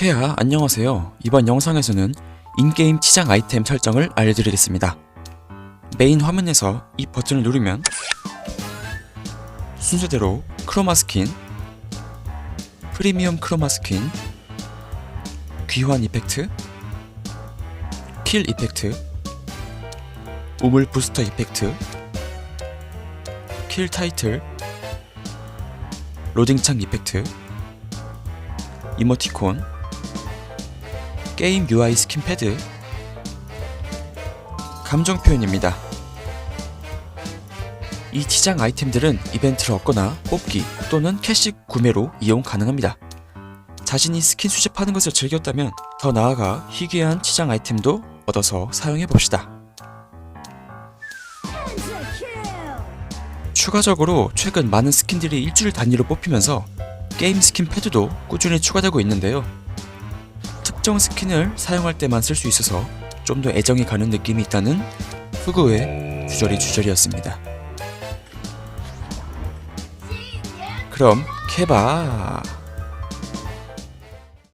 케아 안녕하세요. 이번 영상에서는 인게임 치장 아이템 설정을 알려드리겠습니다. 메인 화면에서 이 버튼을 누르면 순서대로 크로마 스킨, 프리미엄 크로마 스킨, 귀환 이펙트, 킬 이펙트, 우물 부스터 이펙트, 킬 타이틀, 로딩창 이펙트, 이모티콘, 게임 UI 스킨 패드, 감정 표현입니다. 이 치장 아이템들은 이벤트를 얻거나 뽑기 또는 캐시 구매로 이용 가능합니다. 자신이 스킨 수집하는 것을 즐겼다면 더 나아가 희귀한 치장 아이템도 얻어서 사용해 봅시다. 추가적으로 최근 많은 스킨들이 일주일 단위로 뽑히면서 게임 스킨 패드도 꾸준히 추가되고 있는데요. 특정 스킨을 사용할 때만 쓸 수 있어서 좀 더 애정이 가는 느낌이 있다는 후그의 주저리 주저리였습니다. 그럼 캐바